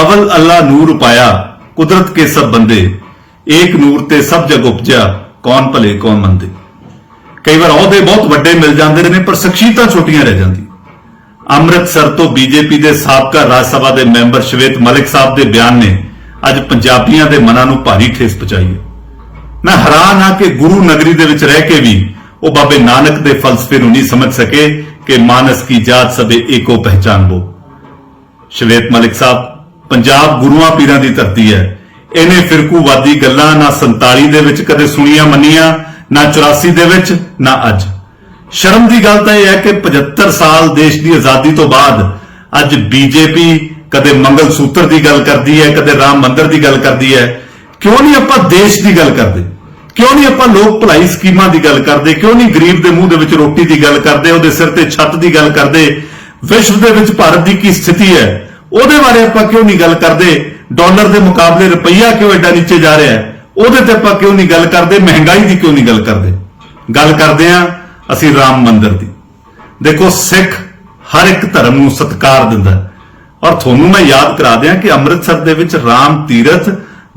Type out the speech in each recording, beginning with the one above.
ਅਵਲ ਅੱਲਾ ਨੂਰ ਪਾਇਆ, ਕੁਦਰਤ ਕੇ ਸਭ ਬੰਦੇ, ਏਕ ਨੂਰ ਤੇ ਸਭ ਜਗ ਉਪਜਿਆ, ਕੌਣ ਭਲੇ, ਕੌਣ ਮੰਦੇ। ਕਈ ਵਾਰ ਅਹੁਦੇ ਬਹੁਤ ਵੱਡੇ ਮਿਲ ਜਾਂਦੇ ਨੇ, ਪਰ ਸ਼ਖਸੀਅਤਾਂ ਛੋਟੀਆਂ ਰਹਿ ਜਾਂਦੀਆਂ। ਅੰਮ੍ਰਿਤਸਰ ਤੋਂ ਬੀਜੇਪੀ ਦੇ ਸਾਬਕਾ ਰਾਜ ਸਭਾ ਦੇ ਮੈਂਬਰ ਸ਼ਵੇਤ ਮਲਿਕ ਸਾਹਿਬ ਦੇ ਬਿਆਨ ਨੇ ਅੱਜ ਪੰਜਾਬੀਆਂ ਦੇ ਮਨਾਂ ਨੂੰ ਭਾਰੀ ਠੇਸ ਪਹੁੰਚਾਈ ਹੈ। ਮੈਂ ਹੈਰਾਨ ਹਾਂ ਕਿ ਗੁਰੂ ਨਗਰੀ ਦੇ ਵਿੱਚ ਰਹਿ ਕੇ ਵੀ ਉਹ ਬਾਬੇ ਨਾਨਕ ਦੇ ਫਲਸਫੇ ਨੂੰ ਨਹੀਂ ਸਮਝ ਸਕੇ ਕਿ ਮਾਨਸ ਕੀ ਜਾਤ ਸਭੇ ਏਕੋ ਪਹਿਚਾਨ ਬੋ। ਸ਼ਵੇਤ ਮਲਿਕ ਸਾਹਿਬ ਪੰਜਾਬ ਗੁਰੂਆਂ ਪੀਰਾਂ ਦੀ ਧਰਤੀ ਹੈ। ਇਹਨੇ ਫਿਰਕੂਵਾਦੀ ਗੱਲਾਂ ਨਾ 47 ਦੇ ਵਿੱਚ ਕਦੇ ਸੁਣੀਆਂ, ਮੰਨੀਆਂ, ਨਾ 84 ਦੇ ਵਿੱਚ, ਨਾ ਅੱਜ। ਸ਼ਰਮ ਦੀ ਗੱਲ ਤਾਂ ਇਹ ਹੈ ਕਿ 75 ਸਾਲ ਦੇਸ਼ ਦੀ ਆਜ਼ਾਦੀ ਤੋਂ ਬਾਅਦ ਅੱਜ ਬੀਜੇਪੀ ਕਦੇ ਮੰਗਲ ਸੂਤਰ ਦੀ ਗੱਲ ਕਰਦੀ ਹੈ, ਕਦੇ ਰਾਮ ਮੰਦਿਰ ਦੀ ਗੱਲ ਕਰਦੀ ਹੈ। ਕਿਉਂ ਨਹੀਂ ਆਪਾਂ ਦੇਸ਼ ਦੀ ਗੱਲ ਕਰਦੇ? ਕਿਉਂ ਨਹੀਂ ਆਪਾਂ ਲੋਕ ਭਲਾਈ ਸਕੀਮਾਂ ਦੀ ਗੱਲ ਕਰਦੇ? ਕਿਉਂ ਨਹੀਂ ਗਰੀਬ ਦੇ ਮੂੰਹ ਦੇ ਵਿੱਚ ਰੋਟੀ ਦੀ ਗੱਲ ਕਰਦੇ? ਉਹਦੇ ਸਿਰ ਤੇ ਛੱਤ ਦੀ ਗੱਲ ਕਰਦੇ? ਵਿਸ਼ਵ ਦੇ ਵਿੱਚ ਭਾਰਤ ਦੀ ਕੀ ਸਥਿਤੀ ਹੈ? ਉਹਦੇ ਬਾਰੇ ਆਪਾਂ ਕਿਉਂ ਨਹੀਂ ਗੱਲ ਕਰਦੇ? ਡਾਲਰ ਦੇ ਮੁਕਾਬਲੇ ਰੁਪਈਆ ਕਿਉਂ ਐਡਾ ਨੀਚੇ ਜਾ ਰਿਹਾ ਹੈ? ਉਹਦੇ ਤੇ ਆਪਾਂ ਕਿਉਂ ਨਹੀਂ ਗੱਲ ਕਰਦੇ? ਮਹਿੰਗਾਈ ਦੀ ਕਿਉਂ ਨਹੀਂ ਗੱਲ ਕਰਦੇ? ਗੱਲ ਕਰਦੇ ਆ ਅਸੀਂ ਰਾਮ ਮੰਦਿਰ ਦੀ। ਦੇਖੋ, ਸਿੱਖ ਹਰ ਇੱਕ ਧਰਮ ਨੂੰ ਸਤਿਕਾਰ ਦਿੰਦਾ ਔਰ ਤੁਹਾਨੂੰ ਮੈਂ ਯਾਦ ਕਰਾ ਦਿਆਂ ਕਿ ਅੰਮ੍ਰਿਤਸਰ ਦੇ ਵਿੱਚ ਰਾਮ ਤੀਰਥ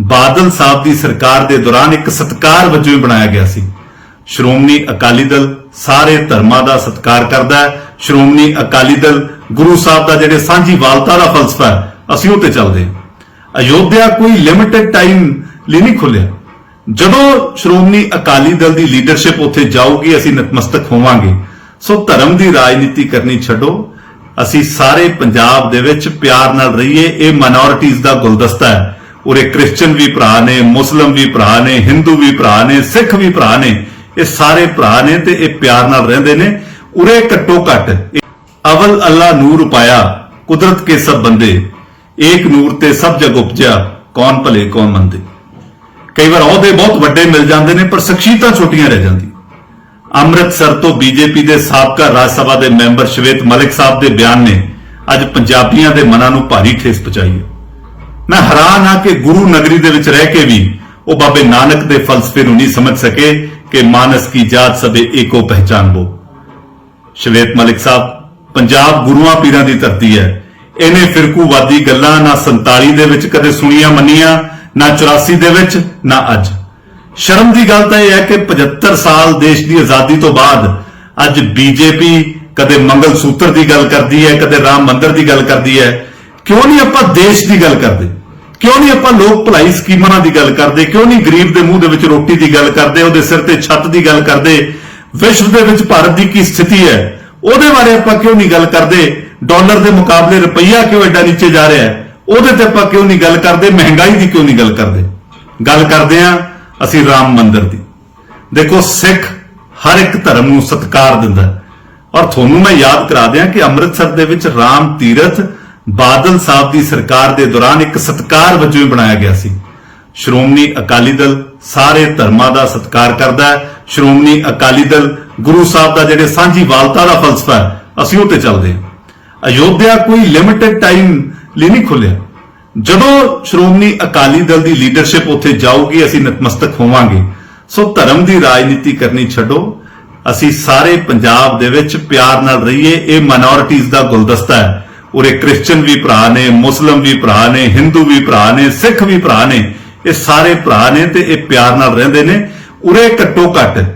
ਬਾਦਲ ਸਾਹਿਬ ਦੀ ਸਰਕਾਰ ਦੇ ਦੌਰਾਨ ਇੱਕ ਸਤਿਕਾਰ ਵਜੋਂ ਹੀ ਬਣਾਇਆ ਗਿਆ ਸੀ। ਸ਼੍ਰੋਮਣੀ ਅਕਾਲੀ ਦਲ ਸਾਰੇ ਧਰਮਾਂ ਦਾ ਸਤਿਕਾਰ ਕਰਦਾ ਹੈ। ਸ਼੍ਰੋਮਣੀ ਅਕਾਲੀ ਦਲ ਗੁਰੂ ਸਾਹਿਬ ਦਾ ਜਿਹੜੇ ਸਾਂਝੀ ਵਾਲਤਾ ਦਾ ਫਲਸਫਾ ਹੈ, ਅਸੀਂ ਉਹ ਤੇ ਚੱਲਦੇ ਅਯੋਧਿਆ ਕੋਈ ਲਿਮਿਟਿਡ ਟਾਈਮ ਲਈ ਨਹੀਂ ਖੁੱਲਿਆ। ਜਦੋਂ ਸ਼੍ਰੋਮਣੀ ਅਕਾਲੀ ਦਲ ਦੀ ਲੀਡਰਸ਼ਿਪ ਉੱਥੇ ਜਾਊਗੀ, ਅਸੀਂ ਨਤਮਸਤਕ ਹੋਵਾਂਗੇ। ਸੋ ਧਰਮ ਦੀ ਰਾਜਨੀਤੀ ਕਰਨੀ ਛੱਡੋ। ਅਸੀਂ ਸਾਰੇ ਪੰਜਾਬ ਦੇ ਵਿੱਚ ਪਿਆਰ ਨਾਲ ਰਹੀਏ, ਇਹ ਮਾਈਨੋਰਿਟੀਜ਼ ਦਾ ਗੁਲਦਸਤਾ ਹੈ। ਉਰੇ ਕ੍ਰਿਸਚੀਅਨ ਵੀ ਭਰਾ ਨੇ ਮੁਸਲਮ ਵੀ ਭਰਾ ਨੇ ਹਿੰਦੂ ਵੀ ਭਰਾ ਨੇ ਸਿੱਖ ਵੀ ਭਰਾ ਨੇ। ਇਹ ਸਾਰੇ ਭਰਾ ਨੇ ਤੇ ਇਹ ਪਿਆਰ ਨਾਲ ਰਹਿੰਦੇ ਨੇ। ਉਰੇ ਘੱਟੋ ਘੱਟ ਅਵਲ ਅੱਲਾ ਨੂਰ ਪਾਇਆ ਕੁਦਰਤ ਕੇ ਸਭ ਬੰਦੇ। ਏਕ ਨੂਰ ਤੇ ਸਭ ਜਗ ਉਪਜਿਆ, ਕੌਣ ਭਲੇ, ਕੌਣ ਮੰਦੇ। ਕਈ ਵਾਰ ਅਹੁਦੇ ਬਹੁਤ ਵੱਡੇ ਮਿਲ ਜਾਂਦੇ ਨੇ, ਪਰ ਸ਼ਖਸੀਅਤਾਂ ਛੋਟੀਆਂ ਰਹਿ ਜਾਂਦੀਆਂ। ਅੰਮ੍ਰਿਤਸਰ ਤੋਂ ਬੀਜੇਪੀ ਦੇ ਸਾਬਕਾ ਰਾਜ ਸਭਾ ਦੇ ਮੈਂਬਰ ਸ਼ਵੇਤ ਮਲਿਕ ਸਾਹਿਬ ਦੇ ਬਿਆਨ ਨੇ ਅੱਜ ਪੰਜਾਬੀਆਂ ਦੇ ਮਨਾਂ ਨੂੰ ਭਾਰੀ ਠੇਸ ਪਹੁੰਚਾਈ ਹੈ। ਮੈਂ ਹੈਰਾਨ ਹਾਂ ਕਿ ਗੁਰੂ ਨਗਰੀ ਦੇ ਵਿੱਚ ਰਹਿ ਕੇ ਵੀ ਉਹ ਬਾਬੇ ਨਾਨਕ ਦੇ ਫਲਸਫੇ ਨੂੰ ਨਹੀਂ ਸਮਝ ਸਕੇ ਕਿ ਮਾਨਸ ਕੀ ਜਾਤ ਸਭੇ ਏਕੋ ਪਹਿਚਾਨ ਬੋ ਸ਼ਵੇਤ ਮਲਿਕ ਸਾਹਿਬ, ਪੰਜਾਬ ਗੁਰੂਆਂ ਪੀਰਾਂ ਦੀ ਧਰਤੀ ਹੈ। ਇਹਨੇ ਫਿਰਕੂਵਾਦੀ ਗੱਲਾਂ ਨਾ 47 ਦੇ ਵਿੱਚ ਕਦੇ ਸੁਣੀਆਂ, ਮੰਨੀਆਂ, ਨਾ 84 ਦੇ ਵਿੱਚ, ਨਾ ਅੱਜ। ਸ਼ਰਮ ਦੀ ਗੱਲ ਤਾਂ ਇਹ ਹੈ ਕਿ 75 ਸਾਲ ਦੇਸ਼ ਦੀ ਆਜ਼ਾਦੀ ਤੋਂ ਬਾਅਦ ਅੱਜ ਬੀਜੇਪੀ ਕਦੇ ਮੰਗਲ ਸੂਤਰ ਦੀ ਗੱਲ ਕਰਦੀ ਹੈ, ਕਦੇ ਰਾਮ ਮੰਦਰ ਦੀ ਗੱਲ ਕਰਦੀ ਹੈ। ਕਿਉਂ ਨਹੀਂ ਆਪਾਂ ਦੇਸ਼ ਦੀ ਗੱਲ ਕਰਦੇ? ਕਿਉਂ ਨਹੀਂ ਆਪਾਂ ਲੋਕ ਭਲਾਈ ਸਕੀਮਾਂ ਦੀ ਗੱਲ ਕਰਦੇ? ਕਿਉਂ ਨਹੀਂ ਗਰੀਬ ਦੇ ਮੂੰਹ ਦੇ ਵਿੱਚ ਰੋਟੀ ਦੀ ਗੱਲ ਕਰਦੇ, ਉਹਦੇ ਸਿਰ ਤੇ ਛੱਤ ਦੀ ਗੱਲ ਕਰਦੇ? ਵਿਸ਼ਵ ਦੇ ਵਿੱਚ ਭਾਰਤ ਦੀ ਕੀ ਸਥਿਤੀ ਹੈ? ਉਹਦੇ ਬਾਰੇ ਆਪਾਂ ਕਿਉਂ ਨਹੀਂ ਗੱਲ ਕਰਦੇ? ਡਾਲਰ ਦੇ ਮੁਕਾਬਲੇ ਰੁਪਈਆ ਕਿਉਂ ਐਡਾ ਨੀਚੇ ਜਾ ਰਿਹਾ ਹੈ? ਉਹਦੇ ਤੇ ਆਪਾਂ ਕਿਉਂ ਨਹੀਂ ਗੱਲ ਕਰਦੇ? ਮਹਿੰਗਾਈ ਦੀ ਕਿਉਂ ਨਹੀਂ ਗੱਲ ਕਰਦੇ? ਗੱਲ ਕਰਦੇ ਆ ਅਸੀਂ ਰਾਮ ਮੰਦਿਰ ਦੀ। ਦੇਖੋ, ਸਿੱਖ ਹਰ ਇੱਕ ਧਰਮ ਨੂੰ ਸਤਿਕਾਰ ਦਿੰਦਾ ਔਰ ਤੁਹਾਨੂੰ ਮੈਂ ਯਾਦ ਕਰਾ ਦਿਆਂ ਕਿ ਅੰਮ੍ਰਿਤਸਰ ਦੇ ਵਿੱਚ ਰਾਮ ਤੀਰਥ ਬਾਦਲ ਸਾਹਿਬ ਦੀ ਸਰਕਾਰ ਦੇ ਦੌਰਾਨ ਇੱਕ ਸਤਿਕਾਰ ਵਜੋਂ ਹੀ ਬਣਾਇਆ ਗਿਆ ਸੀ। ਸ਼੍ਰੋਮਣੀ ਅਕਾਲੀ ਦਲ ਸਾਰੇ ਧਰਮਾਂ ਦਾ ਸਤਿਕਾਰ ਕਰਦਾ ਹੈ। ਸ਼੍ਰੋਮਣੀ ਅਕਾਲੀ ਦਲ ਗੁਰੂ ਸਾਹਿਬ ਦਾ ਜਿਹੜੇ ਸਾਂਝੀ ਵਾਲਤਾ ਦਾ ਫਲਸਫਾ ਹੈ, ਅਸੀਂ ਉਹ ਤੇ ਚੱਲਦੇ ਹਾਂ। ਅਯੋਧਿਆ ਕੋਈ ਲਿਮਿਟਿਡ ਟਾਈਮ ਲਈ ਨਹੀਂ ਖੁੱਲਿਆ। ਜਦੋਂ ਸ਼੍ਰੋਮਣੀ ਅਕਾਲੀ ਦਲ ਦੀ ਲੀਡਰਸ਼ਿਪ ਉੱਥੇ ਜਾਊਗੀ, ਅਸੀਂ ਨਤਮਸਤਕ ਹੋਵਾਂਗੇ। ਸੋ ਧਰਮ ਦੀ ਰਾਜਨੀਤੀ ਕਰਨੀ ਛੱਡੋ। ਅਸੀਂ ਸਾਰੇ ਪੰਜਾਬ ਦੇ ਵਿੱਚ ਪਿਆਰ ਨਾਲ ਰਹੀਏ, ਇਹ ਮਾਈਨੋਰਿਟੀਜ਼ ਦਾ ਗੁਲਦਸਤਾ ਹੈ। ਉਰੇ ਕ੍ਰਿਸਚੀਅਨ ਵੀ ਭਰਾ ਨੇ, ਮੁਸਲਮ ਵੀ ਭਰਾ ਨੇ, ਹਿੰਦੂ ਵੀ ਭਰਾ ਨੇ, ਸਿੱਖ ਵੀ ਭਰਾ ਨੇ, ਇਹ ਸਾਰੇ ਭਰਾ ਨੇ ਤੇ ਇਹ ਪਿਆਰ ਨਾਲ ਰਹਿੰਦੇ ਨੇ। ਉਰੇ ਘੱਟੋ ਘੱਟ